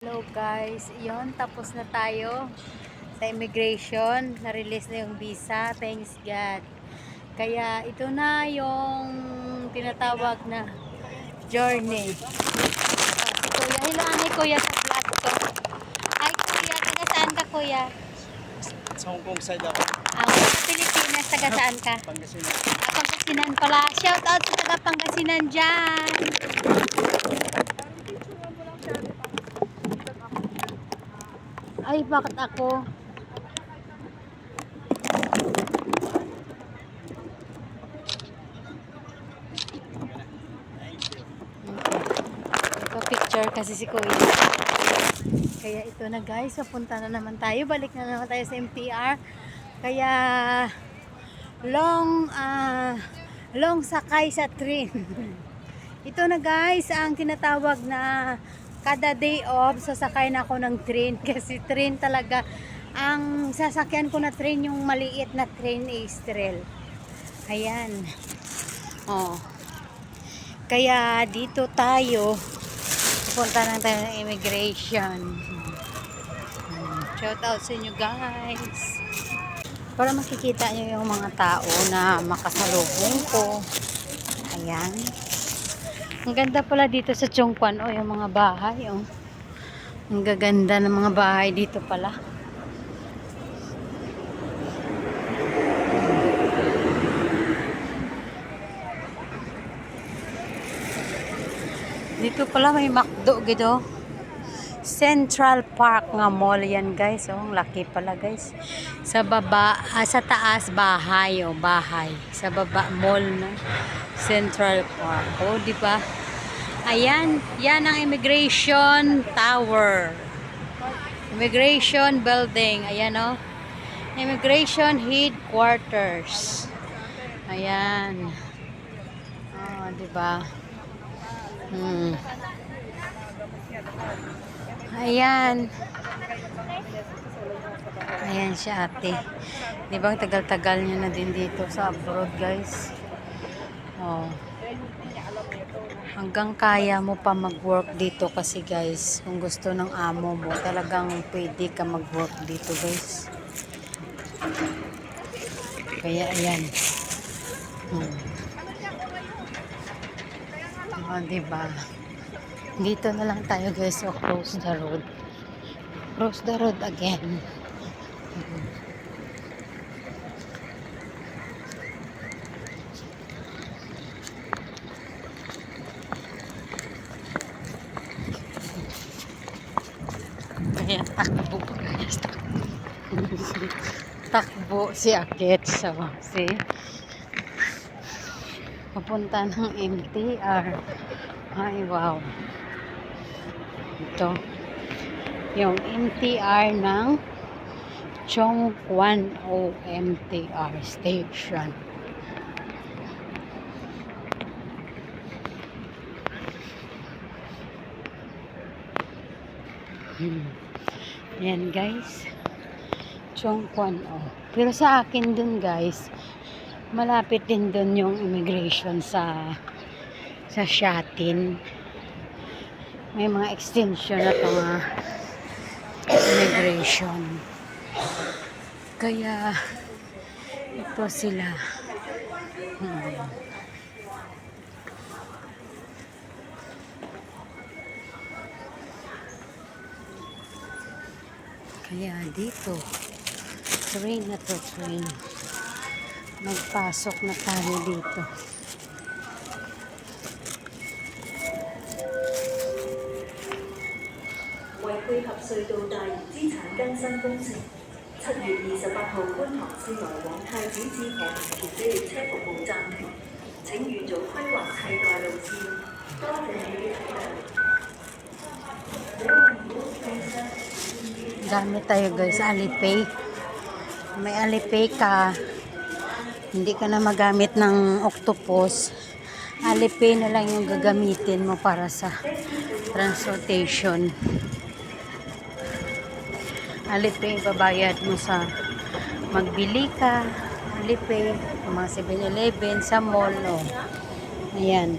Hello guys, yon tapos na tayo sa immigration. Na-release na yung visa. Thanks God. Kaya ito na yung tinatawag na journey. Kuya, hello ani Kuya sa vlog ko. Ay Kuya, taga saan ka Kuya? Sa Hong Kong side ako, Ah, sa Pilipinas, taga saan ka? Pangasinan. Ah, Pangasinan pala. Shout out sa taga Pangasinan dyan. Ay, bakit ako? Ito picture kasi si Kuya. Kaya ito na guys, papunta na naman tayo. Balik na naman tayo sa MTR. Kaya long ah long sakay sa train. ito na guys, ang tinatawag na kada day off sasakay na ako ng train kasi train talaga ang sasakyan ko na train yung maliit na train Estrel. Ayan. Oh. Kaya dito tayo punta na tayo ng immigration. Shout out sa inyo guys. Para makikita nyo yung mga tao na makasalubong ko. Ayan. Ang ganda pala dito sa Chongpan. Oh, yung mga bahay. Oh. Ang gaganda ng mga bahay dito pala. Dito pala may McDo gitu. Central Park nga mall yan guys. Oh, ang laki pala guys. Sa baba, ah, sa taas bahay oh, bahay. Sa baba mall na Central Park. Oh, di ba? Ayan, yan ang immigration tower. Immigration building. Ayan oh. Immigration headquarters. Ayan. Oh, di ba? Hmm. Ayan. Ayan siya ate. Di ba tagal-tagal niya na din dito sa abroad guys. Oh. Hanggang kaya mo pa mag-work dito kasi guys. Kung gusto ng amo mo, talagang pwede ka mag-work dito guys. Kaya ayan. Hmm. Oh, diba? Dito na lang tayo guys. So, close the road. Cross the road again. Kaya takbo guys. takbo si Akit sa si papunta ng MTR. Ay, wow. Ito. Yung MTR ng Chongquan O MTR station. Hmm. Yan guys. Chongquan O. Pero sa akin dun guys, malapit din dun yung immigration sa sa Shatin. May mga extension na mga immigration. Kaya ito sila. Hmm. Kaya dito, train na to train. Magpasok na tayo dito. 配合隧道大型资产更新工程，七月二十八号观塘线来往太子至和平桥的列车服务暂停，请预早规划替代路线。多谢你的体谅。 Dami tayo guys, Alipay. May Alipay ka. Hindi ka na magamit ng octopus. Alipay na lang yung gagamitin mo para sa transportation. Alipay, babayad mo sa magbili ka. Alipay, mga 7-Eleven, sa mall. Oh. Ayan.